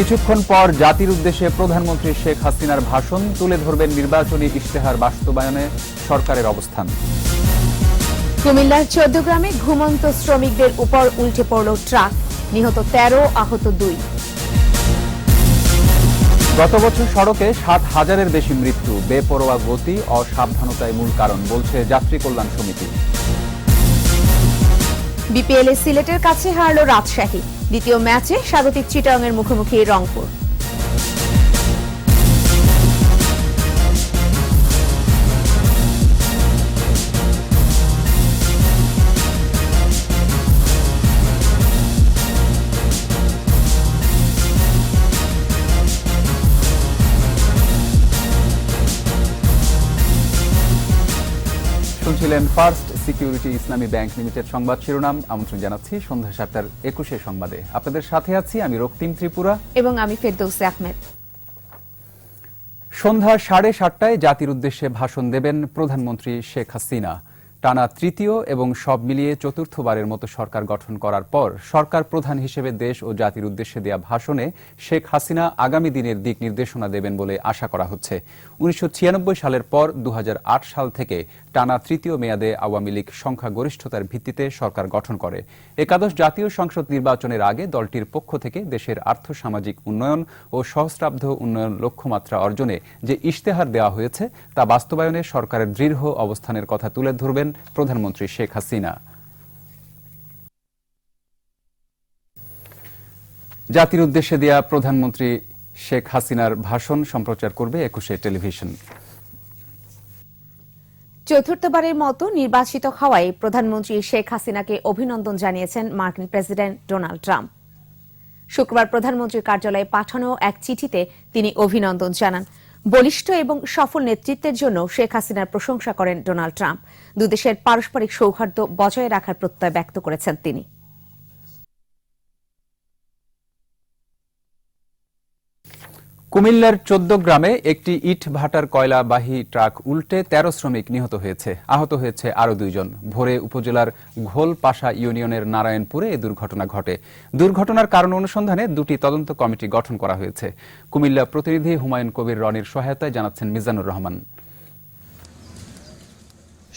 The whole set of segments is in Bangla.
কিছুক্ষণ পর জাতির উদ্দেশ্যে প্রধানমন্ত্রী শেখ হাসিনার ভাষণ তুলে ধরবেন নির্বাচনী ইশতেহার বাস্তবায়নে সরকারের অবস্থান। কুমিল্লার চোদ্দ গ্রামে ঘুমন্ত শ্রমিকদের উপর উল্টে পড়ল ট্রাক। নিহত তেরো আহত দুই। গত বছর সড়কে সাত হাজারের বেশি মৃত্যু। বেপরোয়া গতি অসাবধানতায় মূল কারণ বলছে যাত্রী কল্যাণ সমিতি। বিপিএল এ সিলেটের কাছে হারল রাজশাহী। দ্বিতীয় ম্যাচে স্বাগতিক চিটাংয়ের মুখোমুখি রংপুর। শুনছিলেন first security Islami bank limited সংবাদ শিরোনাম আমন্ত্রণ জানাচ্ছি সন্ধ্যা সাতটার একুশে সংবাদে। আপনাদের সাথে আছি আমি রক্তিম ত্রিপুরা। এবং আমি ফেরদৌসে আহমেদ। সন্ধ্যা সাড়ে সাতটায় জাতির উদ্দেশ্যে ভাষণ দেবেন প্রধানমন্ত্রী শেখ হাসিনা। টানা তৃতীয় এবং সব মিলিয়ে চতুর্থবারের মতো সরকার গঠন করার পর সরকার প্রধান হিসেবে দেশ ও জাতির উদ্দেশ্যে দেয়া ভাষণে শেখ হাসিনা আগামী দিনের দিক নির্দেশনা দেবেন বলে আশা করা হচ্ছে। উনিশশো ছিয়ানব্বই সালের পর দু হাজার আট সাল থেকে টানা তৃতীয় মেয়াদে আওয়ামী লীগ সংখ্যাগরিষ্ঠতার ভিত্তিতে সরকার গঠন করে। একাদশ জাতীয় সংসদ নির্বাচনের আগে দলটির পক্ষ থেকে দেশের আর্থসামাজিক উন্নয়ন ও সহস্রাব্দ উন্নয়ন লক্ষ্যমাত্রা অর্জনে যে ইশতেহার দেওয়া হয়েছে তা বাস্তবায়নে সরকারের দৃঢ় অবস্থানের কথা তুলে ধরবেন প্রধানমন্ত্রী শেখ হাসিনা। জাতির উদ্দেশ্যে দেয়া প্রধানমন্ত্রী শেখ হাসিনার ভাষণ সম্প্রচার করবে একুশে টেলিভিশন। চতুর্থবারের মতো নির্বাচিত হওয়ায় প্রধানমন্ত্রী শেখ হাসিনাকে অভিনন্দন জানিয়েছেন মার্কিন প্রেসিডেন্ট ডোনাল্ড ট্রাম্প। শুক্রবার প্রধানমন্ত্রীর কার্যালয়ে পাঠানো এক চিঠিতে তিনি অভিনন্দন জানান। বলিষ্ঠ এবং সফল নেতৃত্বের জন্য শেখ হাসিনার প্রশংসা করেন ডোনাল্ড ট্রাম্প। দুদেশের পারস্পরিক সৌহার্দ্য বজায় রাখার প্রত্যয় ব্যক্ত করেছেন তিনি। কুমিল্লার চোদ্দ গ্রামে একটি ইট ভাটার কয়লাবাহী ট্রাক উল্টে তেরো শ্রমিক নিহত হয়েছে। আহত হয়েছে আরও দুইজন। ভোরে উপজেলার ঘোলপাশা ইউনিয়নের নারায়ণপুরে এ দুর্ঘটনা ঘটে। দুর্ঘটনার কারণ অনুসন্ধানে দুটি তদন্ত কমিটি গঠন করা হয়েছে। কুমিল্লা প্রতিনিধি হুমায়ুন কবির রনির সহায়তায় জানাচ্ছেন মিজানুর রহমান।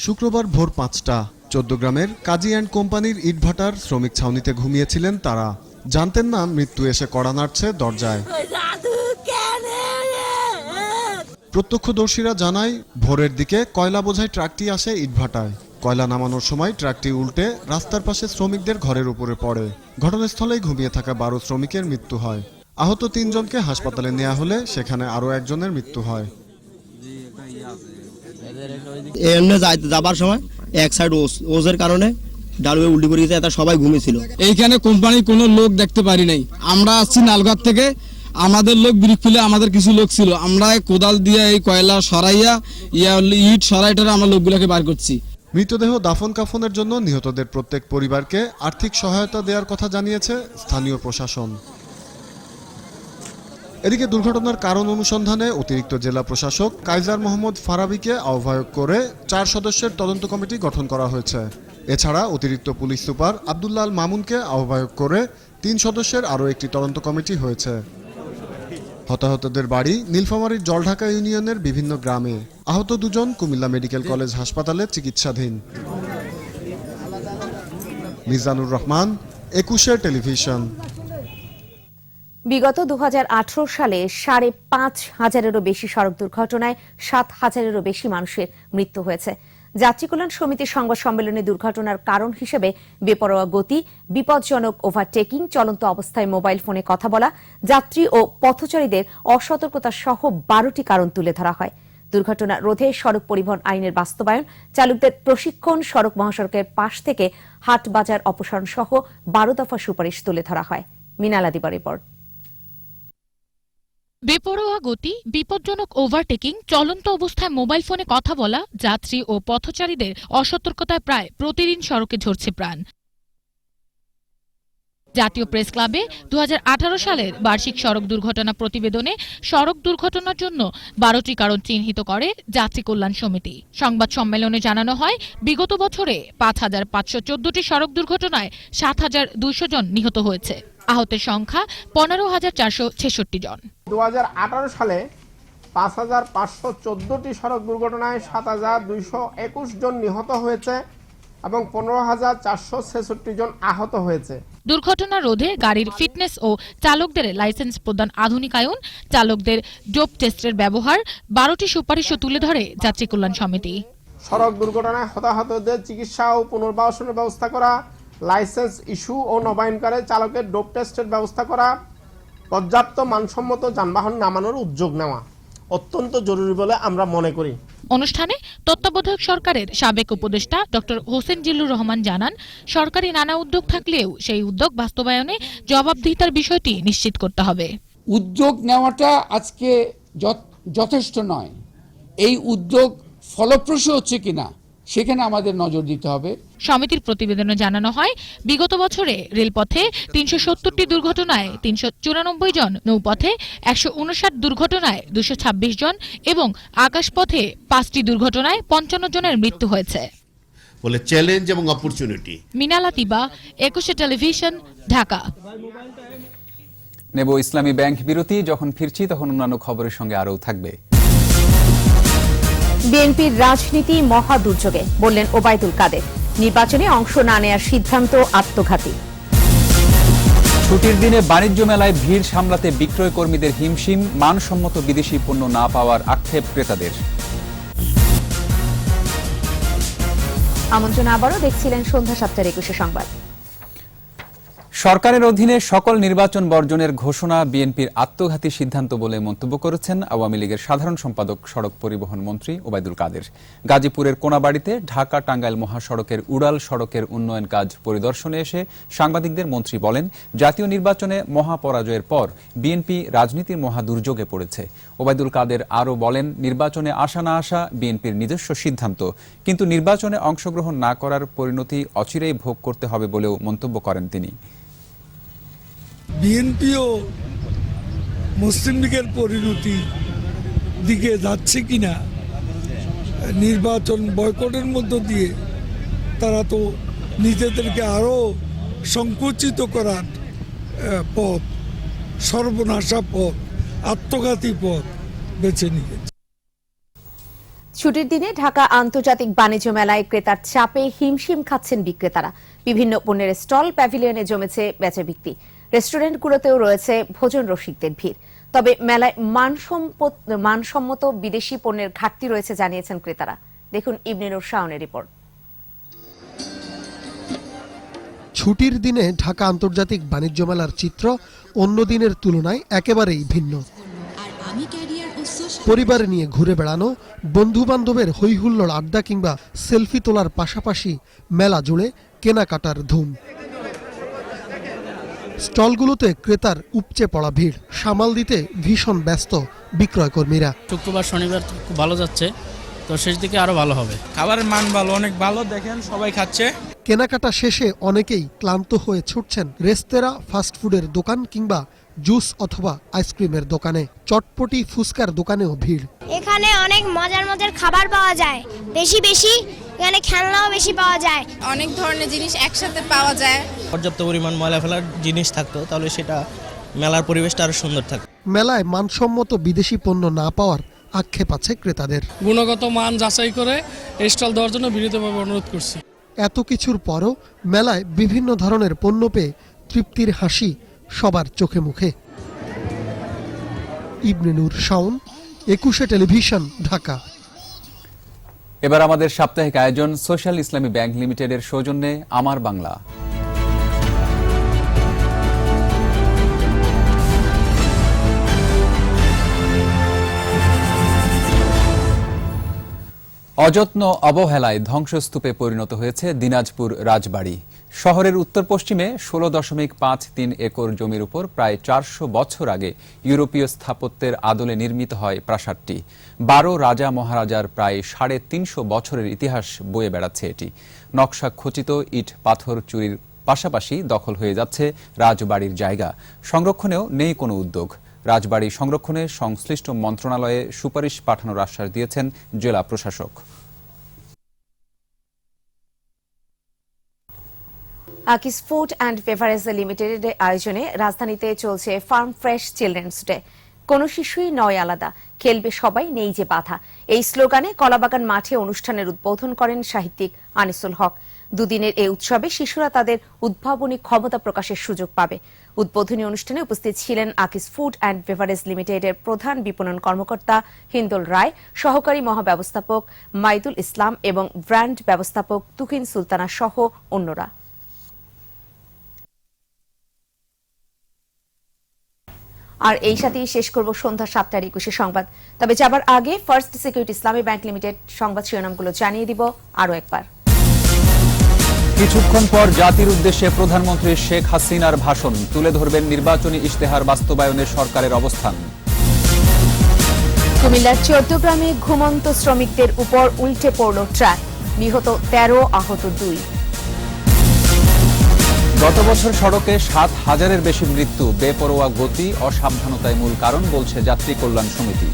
শুক্রবার ভোর পাঁচটা চোদ্দ গ্রামের কাজী অ্যান্ড কোম্পানির ইটভাটার শ্রমিক ছাউনিতে ঘুমিয়েছিলেন তারা। জানতেন না মৃত্যু এসে কড়া নাড়ছে দরজায়। প্রত্যক্ষদর্শীরা জানায় ভোরের দিকে কয়লা বোঝাই ট্রাকটি আসে ইটভাটায়। কয়লা নামানোর সময় ট্রাকটি উল্টে রাস্তার পাশে শ্রমিকদের ঘরের উপরে পড়ে। ঘটনাস্থলেই ঘুমিয়ে থাকা বারো শ্রমিকের মৃত্যু হয়। আহত তিনজনকে হাসপাতালে নেওয়া হলে সেখানে আরও একজনের মৃত্যু হয়। এমনি যাইতে যাবার সময় এক সাইড ওস ওজের কারণে ডালুয়ে উল্টি করে গেছে এটা সবাই ঘুমিয়েছিল। এইখানে কোম্পানির কোনো লোক দেখতে পারি নাই। আমরা আসছি নালঘাট থেকে আমাদের লোক ব্রিক আমাদের কিছু লোক ছিল। আমরা কোদাল দিয়ে এই কয়লা সরাইয়া, ইয়া ইট সরাইটারে আমরা লোকগুলোকে বার করছি। মৃতদেহ দাফন কাফনের জন্য নিহতদের প্রত্যেক পরিবারকে আর্থিক সহায়তা দেওয়ার কথা জানিয়েছে স্থানীয় প্রশাসন। এদিকে দুর্ঘটনার কারণ অনুসন্ধানে অতিরিক্ত জেলা প্রশাসক কাইজার মোহাম্মদ ফারাবিকে আহ্বায়ক করে চার সদস্যের তদন্ত কমিটি গঠন করা হয়েছে। এছাড়া অতিরিক্ত পুলিশ সুপার আবদুল্লাল মামুনকে আহ্বায়ক করে তিন সদস্যের আরও একটি তদন্ত কমিটি হয়েছে। হতাহতদের বাড়ি নীলফামারীর জলঢাকা ইউনিয়নের বিভিন্ন গ্রামে আহত দুজন কুমিল্লা মেডিকেল কলেজ হাসপাতালে চিকিৎসাধীন। মিজানুর রহমান একুশের টেলিভিশন। বিগত দু হাজার আঠারো সালে সাড়ে পাঁচ হাজারেরও বেশি সড়ক দুর্ঘটনায় সাত হাজারেরও বেশি মানুষের মৃত্যু হয়েছে। যাত্রী কল্যাণ সমিতির সংবাদ সম্মেলনে দুর্ঘটনার কারণ হিসেবে বেপরোয়া গতি, বিপজ্জনক ওভারটেকিং চলন্ত অবস্থায় মোবাইল ফোনে কথা বলা, যাত্রী ও পথচারীদের অসতর্কতা সহ বারোটি কারণ তুলে ধরা হয়। দুর্ঘটনা রোধে সড়ক পরিবহন আইনের বাস্তবায়ন, চালকদের প্রশিক্ষণ, সড়ক মহাসড়কের পাশ থেকে হাট বাজার অপসারণ সহ বারো দফা সুপারিশ তুলে ধরা হয়। মিনালা দিবা রিপোর্ট বেপরোয়া গতি, বিপজ্জনক ওভারটেকিং চলন্ত অবস্থায় মোবাইল ফোনে কথা বলা, যাত্রী ও পথচারীদের অসতর্কতায় প্রায় প্রতিদিন সড়কে ঝরছে প্রাণ। জাতীয় প্রেস ক্লাবে দুহাজার আঠারো সালের বার্ষিক সড়ক দুর্ঘটনা প্রতিবেদনে সড়ক দুর্ঘটনার জন্য বারোটি কারণ চিহ্নিত করে যাত্রী কল্যাণ সমিতি। সংবাদ সম্মেলনে জানানো হয়, বিগত বছরে পাঁচ হাজার পাঁচশো সড়ক দুর্ঘটনায় সাত হাজার দুইশো জন নিহত হয়েছে। আহতের সংখ্যা পনেরো হাজার চারশো ছেষট্টি জন। দু হাজার আঠারো সালে পাঁচ হাজার পাঁচশো চোদ্দোটি সড়ক দুর্ঘটনায় সাত হাজার দুইশো একুশ জন নিহত হয়েছে এবং পনেরো হাজার চারশো ছেষট্টি জন আহত হয়েছে। দুর্ঘটনা রোধে গাড়ির ফিটনেস ও চালকদের লাইসেন্স প্রদান আধুনিকায়ন চালকদের ডোপ টেস্টের ব্যবহার বারোটি সুপারিশও তুলে ধরে যাত্রী কল্যাণ সমিতি। সড়ক দুর্ঘটনায় হতাহতদের চিকিৎসা ও পুনর্বাসনের ব্যবস্থা করা লাইসেন্স ইস্যু ও নবায়নকারে চালকের ডোপ টেস্টের ব্যবস্থা করা পর্যাপ্ত মানসম্মত যানবাহন নামানোর উদ্যোগ নেওয়া অত্যন্ত জরুরি বলে আমরা মনে করি। অনুষ্ঠানে তত্ত্বাবধায়ক সরকারের সাবেক উপদেষ্টা ডক্টর হোসেন জিল্লুর রহমান জানান সরকারি নানা উদ্যোগ থাকলেও সেই উদ্যোগ বাস্তবায়নে জবাবদিহিতার বিষয়টি নিশ্চিত করতে হবে। উদ্যোগ নেওয়াটা আজকে যথ- যথেষ্ট নয়। এই উদ্যোগ ফলপ্রসূ হচ্ছে কিনা সেখানে আমাদের নজর দিতে হবে। সমিতির প্রতিবেদনে জানানো হয়। বিগত বছরে রেলপথে তিনশো সত্তরটি দুর্ঘটনায় তিনশো চুরানব্বই জন নৌপথে একশো উনষাট দুর্ঘটনায় দুশো ছাব্বিশ জন এবং আকাশপথে পাঁচটি দুর্ঘটনায় পঞ্চান্ন জনের মৃত্যু হয়েছে। বলে চ্যালেঞ্জ এবং অপরচুনিটি। মিনালা তিবা একুশে টেলিভিশন ঢাকা। নেব ইসলামী ব্যাংক বিরতি যখন ফিরছি তখন অন্যান্য খবরের সঙ্গে আরও থাকবে। বিএনপির রাজনীতি মহা দুর্যোগে বললেন ওবায়দুল কাদের। নির্বাচনে অংশ না নেয়ার সিদ্ধান্ত আত্মঘাতী। ছুটির দিনে বাণিজ্য মেলায় ভিড় সামলাতে বিক্রয় কর্মীদের হিমশিম মানসম্মত বিদেশি পণ্য না পাওয়ার আক্ষেপ ক্রেতাদের। আমন্ত্রণ আবারও দেখছিলেন সন্ধ্যা সাতটার একুশে সংবাদ। সরকারের অধীনে সকল নির্বাচন বর্জনের ঘোষণা বিএনপির আত্মঘাতী সিদ্ধান্ত বলে মন্তব্য করেছেন আওয়ামী লীগের সাধারণ সম্পাদক সড়ক পরিবহন মন্ত্রী ওবায়দুল কাদের। গাজীপুরের কোনাবাড়িতে ঢাকা টাঙ্গাইল মহাসড়কের উড়াল সড়কের উন্নয়ন কাজ পরিদর্শনে এসে সাংবাদিকদের মন্ত্রী বলেন, জাতীয় নির্বাচনে মহাপরাজয়ের পর বিএনপি রাজনীতির মহা দুর্যোগে পড়েছে। ওবায়দুল কাদের আরও বলেন, নির্বাচনে আসা না আসা বিএনপির নিজস্ব সিদ্ধান্ত। কিন্তু নির্বাচনে অংশগ্রহণ না করার পরিণতি অচিরেই ভোগ করতে হবে বলেও মন্তব্য করেন তিনি। বিএনপিও মুসলিম লীগের পরিণতি দিকে যাচ্ছে কিনা, নির্বাচন বয়কটের মধ্য দিয়ে তারা তো নিজেদেরকে আরও সংকুচিত করার পথ, সর্বনাশা পথ, আত্মঘাতী পথ বেছে নিয়েছে। ছুটির দিনে ঢাকা আন্তর্জাতিক বাণিজ্য মেলায় ক্রেতার চাপে হিমশিম খাচ্ছেন বিক্রেতারা। বিভিন্ন পণ্যের স্টল, প্যাভিলিয়নে জমেছে বেচা বিক্রি। রেস্টুরেন্টগুলোতেও রয়েছে ভোজন রসিকদের ভিড়। তবে মেলায় মানসম্মত বিদেশি পণ্যের ঘাটতি রয়েছে জানিয়েছেন ক্রেতারা। দেখুন ইবনুর শাওনের রিপোর্ট। ছুটির দিনে ঢাকা আন্তর্জাতিক বাণিজ্য মেলার চিত্র অন্য দিনের তুলনায় একেবারেই ভিন্ন। পরিবার নিয়ে ঘুরে বেড়ানো বন্ধু বান্ধবের হৈহুল্লোড় আড্ডা কিংবা সেলফি তোলার পাশাপাশি মেলা জুড়ে কেনাকাটার ধুম। স্টলগুলোতে ক্রেতার উপচে পড়া ভিড় সামাল দিতে ভীষণ ব্যস্ত বিক্রয় কর্মীরা শুক্রবার শনিবার খুব ভালো যাচ্ছে তো শেষ দিকে আরও ভালো হবে। খাবারের মান ভালো অনেক ভালো দেখেন সবাই খাচ্ছে। কেনাকাটা শেষে অনেকেই ক্লান্ত হয়ে ছুটছেন রেস্তোরাঁ ফাস্টফুডের দোকান কিংবা জুস অথবা আইসক্রিমের দোকানে। চটপটি ফুচকার দোকানেও ভিড়। এখানে অনেক মজার মজার খাবার পাওয়া যায়। বেশি বেশি এখানে খেলনাও বেশি পাওয়া যায়। অনেক ধরনের জিনিস একসাথে পাওয়া যায়। পর্যাপ্ত পরিমাণ ময়লা ফেলার জিনিস থাকতো তাহলে সেটা মেলার পরিবেশটা আরও সুন্দর থাকতো। মেলায় মানসম্মত বিদেশি পণ্য না পাওয়ার আক্ষেপ আছে ক্রেতাদের। গুণগত মান যাচাই করে স্টল দেওয়ার জন্য বিনীতভাবে অনুরোধ করছি। এত কিছুর পরও মেলায় বিভিন্ন ধরনের পণ্য পেয়ে তৃপ্তির হাসি সবার চোখে মুখে। ইবনে নূর শাওন একুশে টেলিভিশন ঢাকা। এবার আমাদের সাপ্তাহিক আয়োজন সোশ্যাল ইসলামী ব্যাংক লিমিটেডের সৌজন্যে আমার বাংলা। অযত্ন অবহেলায় ধ্বংসস্তূপে পরিণত হয়েছে দিনাজপুর রাজবাড়ি। শহরের উত্তর পশ্চিমে ষোলো দশমিক পাঁচ তিন একর জমির উপর প্রায় চারশো বছর আগে ইউরোপীয় স্থাপত্যের আদলে নির্মিত হয় প্রাসাদটি। বারো রাজা মহারাজার প্রায় সাড়ে তিনশো বছরের ইতিহাস বয়ে বেড়াচ্ছে এটি। নকশা খচিত ইট পাথর চুরির পাশাপাশি দখল হয়ে যাচ্ছে রাজবাড়ির জায়গা। সংরক্ষণেও নেই কোনো উদ্যোগ। রাজবাড়ি সংরক্ষণে সংশ্লিষ্ট মন্ত্রণালয়ে সুপারিশ পাঠানোর আশ্বাস দিয়েছেন জেলা প্রশাসক। আকিস ফুড অ্যান্ড বেভারেজ লিমিটেডের আয়োজনে রাজধানীতে চলছে ফার্ম ফ্রেশ চিলড্রেন্স ডে। কোনো শিশুই নয় আলাদা, খেলবে সবাই নেই যে বাধা। এই স্লোগানে কলাবাগান মাঠে অনুষ্ঠানের উদ্বোধন করেন সাহিত্যিক আনিসুল হক। দুদিনের এই উৎসবে শিশুরা তাদের উদ্ভাবনী ক্ষমতা প্রকাশের সুযোগ পাবে। উদ্বোধনী অনুষ্ঠানে উপস্থিত ছিলেন আকিস ফুড অ্যান্ড বেভারেজ লিমিটেডের প্রধান বিপণন কর্মকর্তা হিন্দুল রায়, সহকারী মহাব্যবস্থাপক মাইদুল ইসলাম এবং ব্র্যান্ড ব্যবস্থাপক তুহিন সুলতানা সহ অন্যরা। আর এই সাথেই শেষ করব সন্ধ্যা সাতটার একুশে সংবাদ। তবে যাবার আগে first security Islami bank limited সংবাদ শিরোনামগুলো জানিয়ে দিব আরও একবার। কিছুক্ষণ পর জাতির উদ্দেশ্যে প্রধানমন্ত্রী শেখ হাসিনার ভাষণ তুলে ধরবেন নির্বাচনী ইশতেহার বাস্তবায়নে সরকারের অবস্থান। কুমিল্লার চৌদ্দগ্রামে ঘুমন্ত শ্রমিকদের উপর উল্টে পড়ল ট্রাক নিহত তেরো আহত দুই। গত বছর সড়কে সাত হাজারের বেশি মৃত্যু, বেপরোয়া গতি অসাবধানতায় মূল কারণ, বলছে যাত্রী কল্যাণ সমিতি।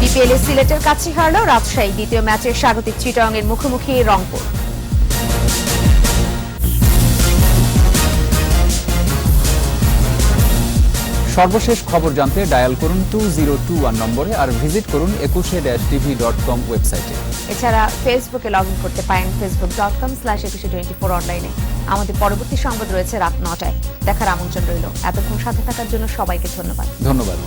বিপিএল সিলেটের কাছে হারল রাজশাহী দ্বিতীয় ম্যাচের স্বাগতিক চিটাং এর মুখোমুখি রংপুর। সর্বশেষ খবর জানতে ডায়াল করুন টু জিরো টু ওয়ান নম্বরে আর ভিজিট করুন একুশে ড্যাশ টিভি ডট কম ওয়েবসাইটে। এছাড়া ফেসবুকে লগ ইন করতে পারেন Facebook dot com slash Ekushey twenty four অনলাইনে আমাদের পরবর্তী সংবাদ রয়েছে রাত নটায়। দেখার আমন্ত্রণ রইল। এতক্ষণ সাথে থাকার জন্য সবাইকে ধন্যবাদ। ধন্যবাদ।